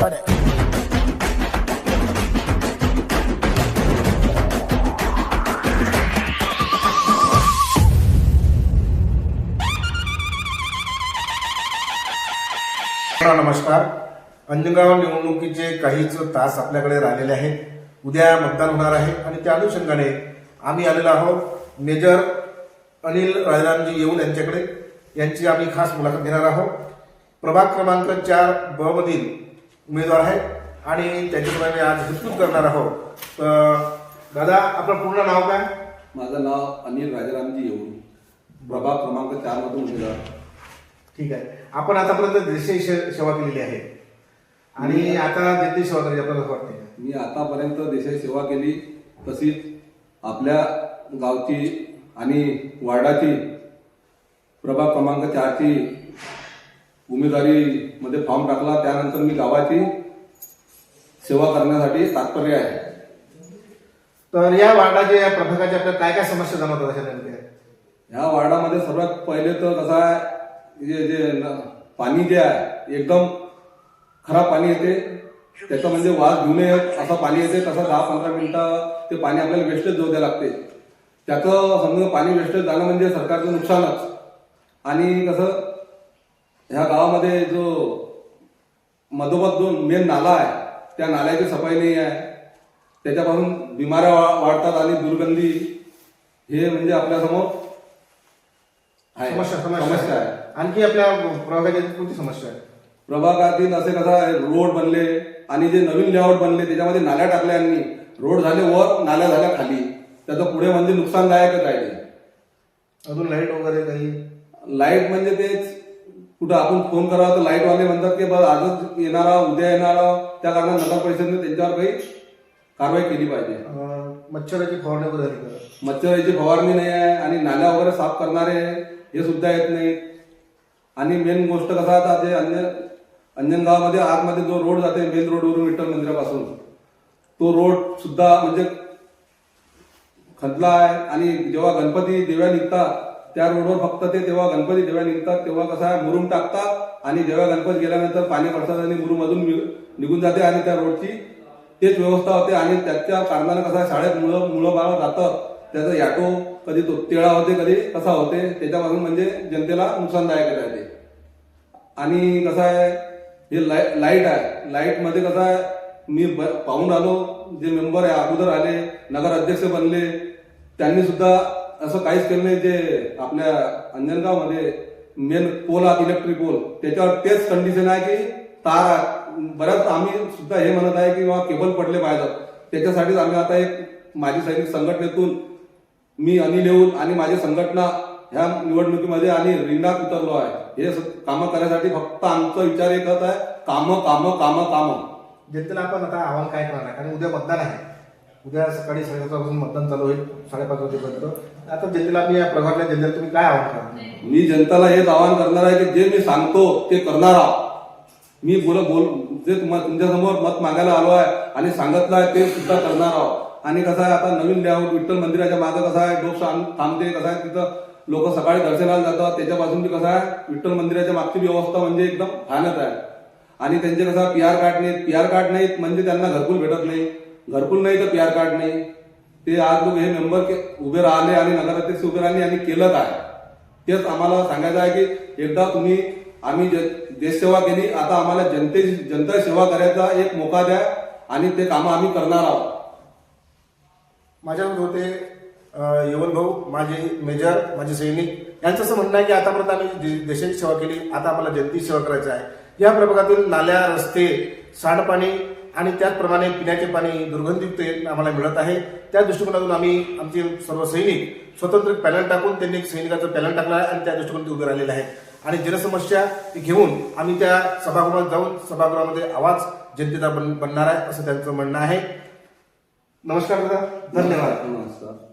Run it. नमस्कार. अंजनगाव निवडणुकीचे काहीच तास आपल्याकडे राहिलेले आहेत. उद्या मतदान होणार आहे आणि त्या अनुषंगाने आम्ही आलेलो आहोत. मेजर अनिल रायरामजी येऊन यांच्याकडे. यांची आम्ही खास मुलाखत घेणार आहोत. प्रभाग क्रमांक चार ब मधील उमेदवार आहेत. आणि त्यांच्याकडे आम्ही आज विस्तृत करणार आहोत. तर दादा आपलं पूर्ण नाव काय? माझं नाव अनिल राजारामजी येऊन प्रभाग क्रमांक चार मधून उमेदवार. ठीक आहे. आपण आतापर्यंत देशाची से- सेवा केलेली आहे. आणि आता देशाची सेवा करायची आपल्याला वाटते मी आतापर्यंत देशाची सेवा केली तशीच आपल्या गावची आणि वार्डाची प्रभाग क्रमांक चारची उमेदवारीमध्ये फॉर्म टाकला त्यानंतर मी गावाची सेवा करण्यासाठी तात्पर्य आहे. तर या वार्डाच्या या प्रभागाच्या आपल्याला काय काय समस्या जाणवतात अशा नेमक्या? ह्या वार्डामध्ये सर्वात पहिले तर कसं आहे जे जे न- पाणी जे आहे एकदम खराब पाणी येते. त्याचं म्हणजे वास घेऊ नये असं पाणी येते. तसं दहा पंधरा मिनिटं ते पाणी आपल्याला वेस्टेज जाऊ द्यावं लागते. त्याचं समजा पाणी वेस्टेज झालं म्हणजे सरकारचं नुकसानच. आणि कसं ह्या गावामध्ये जो मधोमध जो मेन नाला आहे त्या नाल्याची सफाई नाही आहे. त्याच्यापासून बिमाऱ्या वाढतात आणि दुर्गंधी हे म्हणजे आपल्यासमोर आहे. समस्या समस्या. आहे. आणखी आपल्या प्रभागाची कोणती समस्या आहे? प्रभागातील असे कसा आहे रोड बनले आणि जे नवीन लेआउट बनले त्याच्यामध्ये नाल्या टाकल्या यांनी. रोड झाले वर नाल्या झाल्या खाली. त्याचं पुढे म्हणजे नुकसानदायकच आहे. अजून लाइट वगैरे काही? लाइट म्हणजे तेच कुठं आपण फोन करावा तर लाइट वाले म्हणतात की बस आजच येणारा उद्या येणारा त्या कारणात नगर परिषदेने त्यांच्यावर काही कारवाई केली पाहिजे. मच्छराची फवारणी वगैरे झाली का? मच्छराची फवारणी नाही आहे आणि नाल्या वगैरे साफ करणारे हे सुद्धा येत नाहीत. आणि मेन गोष्ट कसा आता ते अंजन अंजनगावमध्ये आतमध्ये जो रोड जाते मेन रोडवरून विठ्ठल मंदिरापासून तो रोड सुद्धा म्हणजे खदला आहे. आणि जेव्हा गणपती देव्या निघतात त्या रोडवर फक्त ते तेव्हा गणपती जेव्हा निघतात तेव्हा कसं आहे मुरुम टाकतात आणि जेव्हा गणपती गेल्यानंतर पाणी पडतात आणि मुरुम अजून निघून जाते आणि त्या रोडची तेच व्यवस्था होते आणि त्याच्या कारणानं कसं आहे शाळेत मुलं मुलं बाळं जातात. त्याचा याटो कधी तो तेळा होते कधी कसा होते त्याच्यापासून म्हणजे जनतेला नुकसानदायक आहे आणि कसं आहे हे लाइट लाइट आहे. लाईटमध्ये कसं आहे मी ब- पाहून आलो जे मेंबर आहे अगोदर आले नगर अध्यक्ष बनले त्यांनी सुद्धा असं काहीच केलं नाही जे आपल्या अंजनगावमध्ये मेन पोल आहे इलेक्ट्रिक पोल त्याच्यावर तेच कंडिशन आहे की तार बऱ्याच आम्ही सुद्धा हे म्हणत आहे की बाबा केबल पडले पाहिजेत. त्याच्यासाठीच आम्ही आता एक माझी सैनिक संघटनेतून मी अनिल येऊन आणि माझी संघटना ह्या निवडणुकीमध्ये आणि रिंगात उतरलो आहे. हे कामं करण्यासाठी फक्त आमचा विचार एकच आहे कामं कामं कामं कामं. जनतेला आपण आता आव्हान काय करणार? आहे कारण उद्या मतदान आहे. उद्या सकाळी साडेसातपासून मतदान चालू होईल साडेपाच वाजेपर्यंत. आता जनतेला मी या प्रभागातल्या जनतेला तुम्ही काय आव्हान करणार मी जनतेला हेच आवाहन करणार आहे की जे मी सांगतो ते करणार आहोत. मी बोल बोल जे तुमच्यासमोर मत मागायला आलो आहे आणि सांगितलं आहे ते सुद्धा करणार आहोत. आणि कसं आहे आता नवीन लेआउट विठ्ठल मंदिराच्या मागं कसं आहे लोक थांबते कसं आहे तिथं लोक सकाळी दर्शनाला जातात त्याच्यापासून बी कसं आहे विठ्ठल मंदिराच्या मागची व्यवस्था म्हणजे एकदम छानच आहे. आणि त्यांचे कसं पी आर कार्ड नाहीत पी आर कार्ड नाहीत म्हणजे त्यांना घरकुल भेटत नाही. घरकुल नाही तर प्यार कार्ड नाही. ते आज लोक हे मेंबर के- उभे राहिले आणि नगराध्यक्ष उभे राहिले आणि केलं काय तेच आम्हाला सांगायचं आहे की एकदा तुम्ही आम्ही देशसेवा केली आता आम्हाला जनते जनता सेवा करायचा एक मोका द्या आणि ते कामं आम्ही करणार आहोत. माझ्या होते यवन भाऊ माझे मेजर माझे सैनिक. यांचं असं म्हणणं आहे की आतापर्यंत आम्ही देशाची सेवा केली आता आम्हाला जनतेची सेवा करायची आहे. या प्रभागातील नाल्या रस्ते सांडपाणी आणि त्याचप्रमाणे पिण्याचे पाणी दुर्गंधीयुक्त आम्हाला मिळत आहे. त्या दृष्टिकोनातून आम्ही आमचे सर्व सैनिक स्वतंत्र पॅनल टाकून त्यांनी एक सैनिकाचं पॅनल टाकलं आहे आणि त्या दृष्टिकोनात उभे राहिलेले आहेत आणि जनसमस्या घेऊन आम्ही त्या सभागृहात जाऊन सभागृहामध्ये आवाज जनतेचा बन बनणार आहे असं त्यांचं म्हणणं आहे. नमस्कार दादा. धन्यवाद नमस्कार.